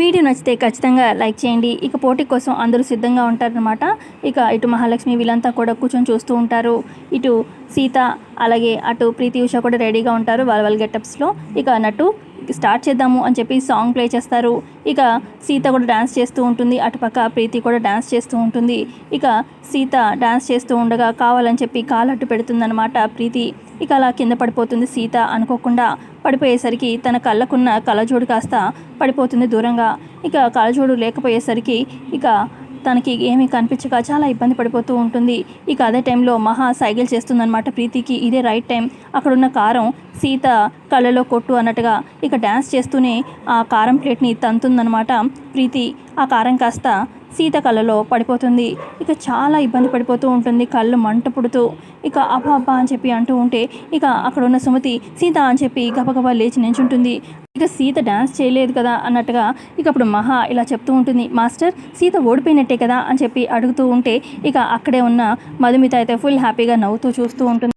Video నచ్చితే ఖచ్చితంగా like చేయండి. ఇక పోటీ కోసం అందరూ సిద్ధంగా ఉంటారనమాట ఇక ఇటు మహాలక్ష్మి వీళ్ళంతా కూడా కూర్చొని చూస్తూ ఉంటారు. ఇటు సీత అలాగే అటు ప్రీతి ఉష కూడా రెడీగా ఉంటారు వాళ్ళ వాళ్ళ గెటప్స్లో. ఇక అన్నట్టు స్టార్ట్ చేద్దాము అని చెప్పి సాంగ్ ప్లే చేస్తారు. ఇక సీత కూడా డ్యాన్స్ చేస్తూ ఉంటుంది. అటుపక్క ప్రీతి కూడా డ్యాన్స్ చేస్తూ ఉంటుంది. ఇక సీత డ్యాన్స్ చేస్తూ ఉండగా కావాలని చెప్పి కాలు అడ్డు పెడుతుందన్నమాట ప్రీతి. ఇక అలా కింద పడిపోతుంది సీత అనుకోకుండా. పడిపోయేసరికి తన కళ్ళకున్న కళ్ళజోడు కాస్త పడిపోతుంది దూరంగా. ఇక కళ్ళజోడు లేకపోయేసరికి ఇక తనకి ఏమీ కనిపించక చాలా ఇబ్బంది పడిపోతూ ఉంటుంది. ఇక అదే టైంలో మహా సైకిల్ చేస్తుందన్నమాట ప్రీతికి. ఇదే రైట్ టైం అక్కడున్న కారం సీత కళ్ళలో కొట్టు అన్నట్టుగా ఇక డ్యాన్స్ చేస్తూనే ఆ కారం ప్లేట్ని తంతుందన్నమాట ప్రీతి. ఆ కారం కాస్త సీత కళ్ళలో పడిపోతుంది. ఇక చాలా ఇబ్బంది పడిపోతూ ఉంటుంది. కళ్ళు మంట పుడుతూ ఇక అబ్బా అబ్బా అని చెప్పి అంటూ ఉంటే ఇక అక్కడ ఉన్న సుమతి సీత అని చెప్పి గబగబా లేచి నించుంటుంది. ఇక సీత డ్యాన్స్ చేయలేదు కదా అన్నట్టుగా ఇక అప్పుడు మహా ఇలా చెప్తూ ఉంటుంది. మాస్టర్ సీత ఓడిపోయినట్టే కదా అని చెప్పి అడుగుతూ ఉంటే ఇక అక్కడే ఉన్న మధుమిత అయితే ఫుల్ హ్యాపీగా నవ్వుతూ చూస్తూ ఉంటుంది.